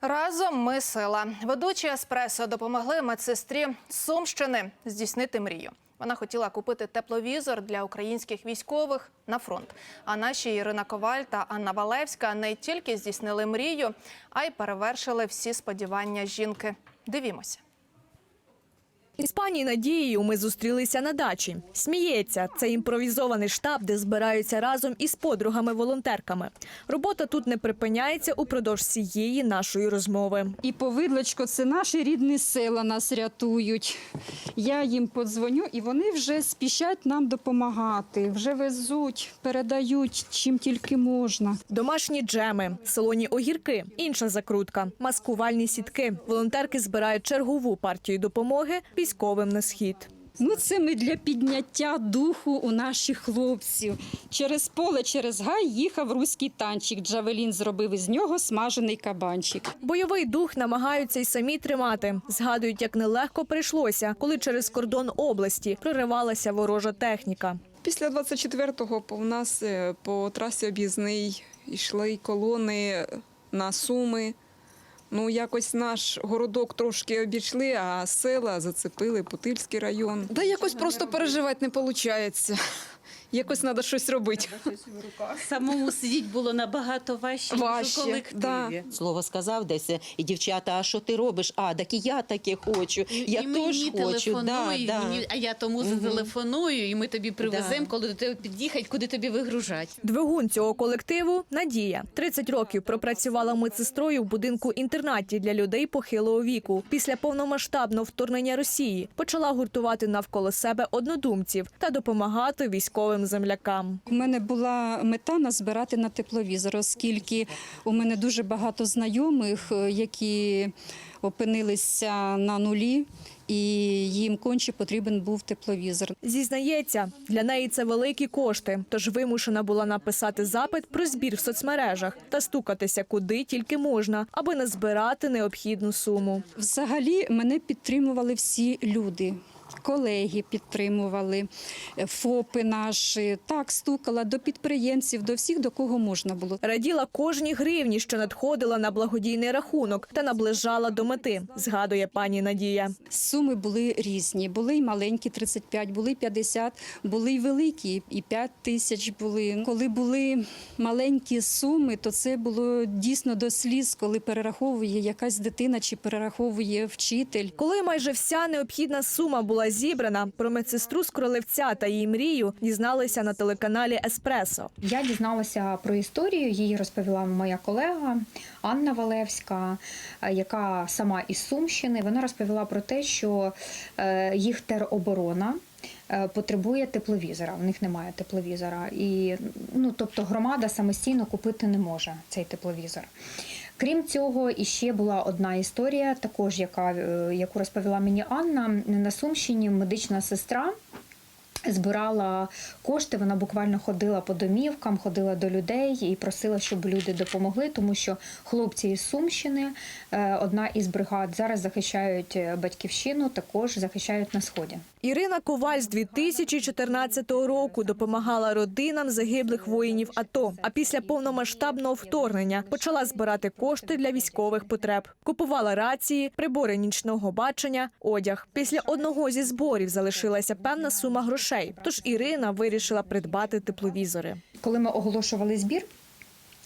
Разом ми сила. Ведучі еспресо допомогли медсестрі Сумщини здійснити мрію. Вона хотіла купити тепловізор для українських військових на фронт. А наші Ірина Коваль та Анна Валевська не тільки здійснили мрію, а й перевершили всі сподівання жінки. Дивімося. Із пані Надією ми зустрілися на дачі. Сміється, це імпровізований штаб, де збираються разом із подругами-волонтерками. Робота тут не припиняється упродовж всієї нашої розмови. І повидлочко це наші рідні села нас рятують. Я їм подзвоню, і вони вже спішать нам допомагати. Вже везуть, передають чим тільки можна. Домашні джеми, солоні огірки, інша закрутка, маскувальні сітки. Волонтерки збирають чергову партію допомоги військовим на схід. Ну, це ми для підняття духу у наших хлопців. Через поле, через гай їхав руський танчик. Джавелін зробив із нього смажений кабанчик. Бойовий дух намагаються й самі тримати. Згадують, як нелегко прийшлося, коли через кордон області проривалася ворожа техніка. Після 24-го по в нас е, по трасі об'їзний йшли колони на Суми. Ну, якось наш городок трошки обійшли, а села зацепили Путильський район. Да якось просто переживати не виходить. Якось треба щось робити. Самому сидіть було набагато важче, ніж у колективі. да. Слово сказав десь, і дівчата, а що ти робиш? А, так і я таке хочу. Я і теж мені хочу. Да, телефонують, да. мені- а я тому зателефоную, і ми тобі привеземо, Да. коли до тебе під'їхать, куди тобі вигружать. Двигун цього колективу Надія 30 років пропрацювала медсестрою в будинку інтернаті для людей похилого віку. Після повномасштабного вторгнення Росії почала гуртувати навколо себе однодумців та допомагати військовим землякам. У мене була мета назбирати на тепловізор, оскільки у мене дуже багато знайомих, е, які опинилися на нулі, і їм конче потрібен був тепловізор. Зізнається, для неї це великі кошти, тож вимушена була написати запит про збір в соцмережах та стукатися куди тільки можна, аби назбирати необхідну суму. Взагалі мене підтримували всі люди. Колеги підтримували, е, ФОПи наші, так стукала до підприємців, до всіх, до кого можна було. Раділа кожній гривні, що надходила на благодійний рахунок та наближала до мети, згадує пані Надія. Суми були різні. Були й маленькі 35, були й 50, були й великі, і 5 тисяч були. Коли були маленькі суми, то це було дійсно до сліз, коли перераховує якась дитина чи перераховує вчитель. Коли майже вся необхідна сума була зібрана, про медсестру з Кролевця та її мрію дізналися на телеканалі Еспресо. Я дізналася про історію. Її розповіла моя колега Анна Валевська, е, яка сама із Сумщини. Вона розповіла про те, що е, їх тероборона. е, Потребує тепловізора, у них немає тепловізора, і ну тобто громада самостійно купити не може цей тепловізор. Крім цього, іще була одна історія, також яка е, яку розповіла мені Анна на Сумщині. Медична сестра збирала кошти. Вона буквально ходила по домівкам, ходила до людей і просила, щоб люди допомогли, тому що хлопці із Сумщини, е, одна із бригад, зараз захищають е, батьківщину, також захищають на сході. Ірина Коваль з 2014 року допомагала родинам загиблих воїнів АТО. А після повномасштабного вторгнення почала збирати кошти для військових потреб. Купувала рації, прибори нічного бачення, одяг. Після одного зі зборів залишилася певна сума грошей. Тож Ірина вирішила придбати тепловізори. Коли ми оголошували збір.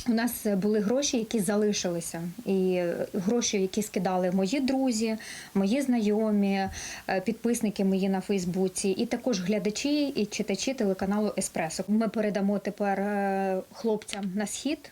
У нас були гроші, які залишилися, і гроші, які скидали мої друзі, мої знайомі, е, підписники мої на Фейсбуці, і також глядачі і читачі телеканалу Еспресо. Ми передамо тепер е, хлопцям на схід,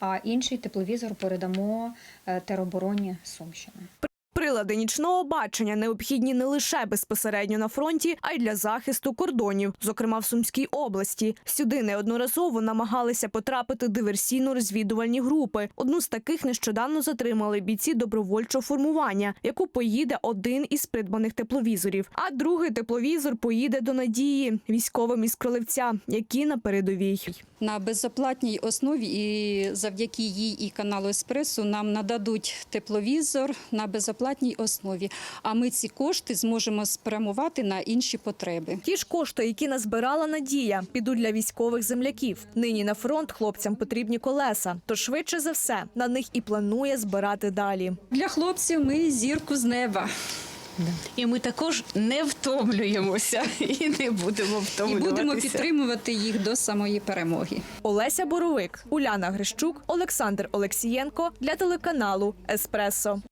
а інший тепловізор передамо е, теробороні Сумщини. Прилади нічного бачення необхідні не лише безпосередньо на фронті, а й для захисту кордонів, зокрема в Сумській області. Сюди неодноразово намагалися потрапити диверсійно-розвідувальні групи. Одну з таких нещодавно затримали бійці добровольчого формування, яку поїде один із придбаних тепловізорів. А другий тепловізор поїде до надії військовим із Кролевця, які на передовій. На безоплатній основі і завдяки їй і каналу Еспресо нам нададуть тепловізор на безоплатній безоплатній основі. А ми ці кошти зможемо спрямувати на інші потреби. Ті ж кошти, які назбирала Надія, підуть для військових земляків. Нині на фронт хлопцям потрібні колеса, то швидше за все на них і планує збирати далі. Для хлопців ми зірку з неба. І ми також не втомлюємося і не будемо І втомлюватися. будемо підтримувати їх до самої перемоги. Олеся Боровик, Уляна Грищук, Олександр Олексієнко для телеканалу Еспресо.